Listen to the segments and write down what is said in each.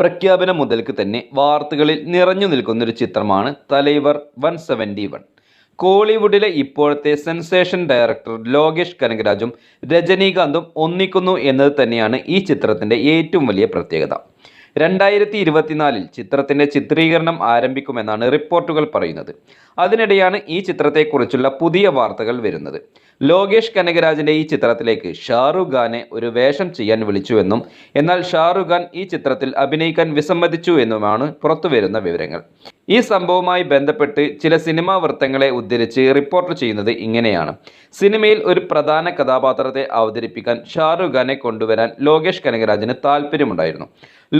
പ്രഖ്യാപനം മുതൽക്ക് തന്നെ വാർത്തകളിൽ നിറഞ്ഞു നിൽക്കുന്നൊരു ചിത്രമാണ് തലൈവർ വൺ സെവന്റി വൺ. കോളിവുഡിലെ ഇപ്പോഴത്തെ സെൻസേഷൻ ഡയറക്ടർ ലോകേഷ് കനകരാജും രജനീകാന്തും ഒന്നിക്കുന്നു എന്നത് തന്നെയാണ് ഈ ചിത്രത്തിന്റെ ഏറ്റവും വലിയ പ്രത്യേകത. രണ്ടായിരത്തി ഇരുപത്തിനാലിൽ ചിത്രത്തിന്റെ ചിത്രീകരണം ആരംഭിക്കുമെന്നാണ് റിപ്പോർട്ടുകൾ പറയുന്നത്. അതിനിടെയാണ് ഈ ചിത്രത്തെക്കുറിച്ചുള്ള പുതിയ വാർത്തകൾ വരുന്നത്. ലോകേഷ് കനകരാജിന്റെ ഈ ചിത്രത്തിലേക്ക് ഷാറുഖ് ഖാനെ ഒരു വേഷം ചെയ്യാൻ വിളിച്ചുവെന്നും എന്നാൽ ഷാറുഖ് ഖാൻ ഈ ചിത്രത്തിൽ അഭിനയിക്കാൻ വിസമ്മതിച്ചു എന്നുമാണ് പുറത്തുവരുന്ന വിവരങ്ങൾ. ഈ സംഭവവുമായി ബന്ധപ്പെട്ട് ചില സിനിമാ വൃത്തങ്ങളെ ഉദ്ധരിച്ച് റിപ്പോർട്ട് ചെയ്യുന്നത് ഇങ്ങനെയാണ്. സിനിമയിൽ ഒരു പ്രധാന കഥാപാത്രത്തെ അവതരിപ്പിക്കാൻ ഷാറുഖ് ഖാനെ കൊണ്ടുവരാൻ ലോകേഷ് കനകരാജിന് താല്പര്യമുണ്ടായിരുന്നു.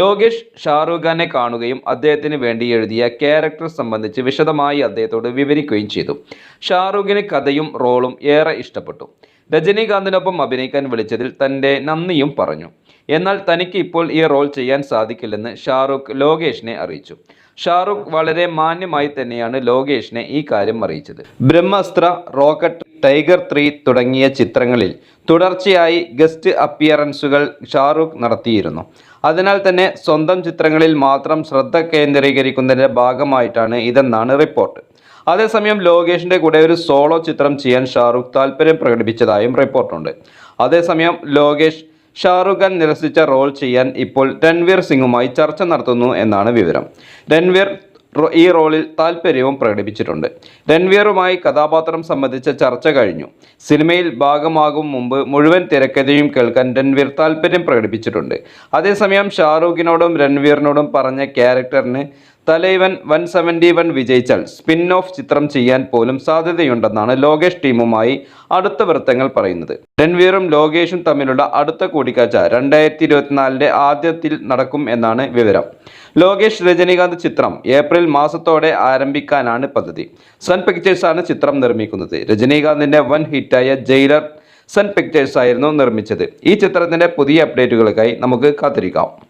ലോകേഷ് ഷാറുഖ് ഖാനെ കാണുകയും അദ്ദേഹത്തിന് വേണ്ടി എഴുതിയ ക്യാരക്ടർ സംബന്ധിച്ച് വിശദമായി അദ്ദേഹത്തോട് വിവരിക്കുകയും ചെയ്തു. ഷാറുഖിന് കഥയും റോളും ഏറെ ഇഷ്ടപ്പെട്ടു. രജനീകാന്തിനൊപ്പം അഭിനയിക്കാൻ വിളിച്ചതിൽ തന്റെ നന്ദിയും പറഞ്ഞു. എന്നാൽ തനിക്ക് ഇപ്പോൾ ഈ റോൾ ചെയ്യാൻ സാധിക്കില്ലെന്ന് ഷാറുഖ് ലോകേഷിനെ അറിയിച്ചു. ഷാറുഖ് വളരെ മാന്യമായി തന്നെയാണ് ലോകേഷിനെ ഈ കാര്യം അറിയിച്ചത്. ബ്രഹ്മസ്ത്ര റോക്കറ്റ് ടൈഗർ ത്രീ തുടങ്ങിയ ചിത്രങ്ങളിൽ തുടർച്ചയായി ഗസ്റ്റ് അപ്പിയറൻസുകൾ ഷാറുഖ് നടത്തിയിരുന്നു. അതിനാൽ തന്നെ സ്വന്തം ചിത്രങ്ങളിൽ മാത്രം ശ്രദ്ധ കേന്ദ്രീകരിക്കുന്നതിന്റെ ഭാഗമായിട്ടാണ് ഇതെന്നാണ് റിപ്പോർട്ട്. അതേസമയം ലോകേഷിന്റെ കൂടെ ഒരു സോളോ ചിത്രം ചെയ്യാൻ ഷാറുഖ് താല്പര്യം പ്രകടിപ്പിച്ചതായും റിപ്പോർട്ടുണ്ട്. അതേസമയം ലോകേഷ് ഷാറുഖ് നിരസിച്ച റോൾ ചെയ്യാൻ ഇപ്പോൾ രൺവീർ സിംഗുമായി ചർച്ച നടത്തുന്നു എന്നാണ് വിവരം. രൺവീർ ഈ റോളിൽ താല്പര്യവും പ്രകടിപ്പിച്ചിട്ടുണ്ട്. രൺവീറുമായി കഥാപാത്രം സംബന്ധിച്ച ചർച്ച കഴിഞ്ഞു. സിനിമയിൽ ഭാഗമാകും മുമ്പ് മുഴുവൻ തിരക്കഥയും കേൾക്കാൻ രൺവീർ താല്പര്യം പ്രകടിപ്പിച്ചിട്ടുണ്ട്. അതേസമയം ഷാറൂഖിനോടും രൺവീറിനോടും പറഞ്ഞ ക്യാരക്ടറിന് തലൈവൻ വൺ സെവന്റി വൺ വിജയിച്ചാൽ സ്പിൻ ഓഫ് ചിത്രം ചെയ്യാൻ പോലും സാധ്യതയുണ്ടെന്നാണ് ലോകേഷ് ടീമുമായി അടുത്ത വൃത്തങ്ങൾ പറയുന്നത്. രൺവീറും ലോകേഷും തമ്മിലുള്ള അടുത്ത കൂടിക്കാഴ്ച രണ്ടായിരത്തി ഇരുപത്തിനാലിന്റെ ആദ്യത്തിൽ നടക്കും എന്നാണ് വിവരം. ലോകേഷ് രജനീകാന്ത് ചിത്രം ഏപ്രിൽ മാസത്തോടെ ആരംഭിക്കാനാണ് പദ്ധതി. സൺ പിക്ചേഴ്സാണ് ചിത്രം നിർമ്മിക്കുന്നത്. രജനീകാന്തിന്റെ വൻ ഹിറ്റായ ജയിലർ സൺ പിക്ചേഴ്സ് ആയിരുന്നു നിർമ്മിച്ചത്. ഈ ചിത്രത്തിന്റെ പുതിയ അപ്ഡേറ്റുകൾക്കായി നമുക്ക് കാത്തിരിക്കാം.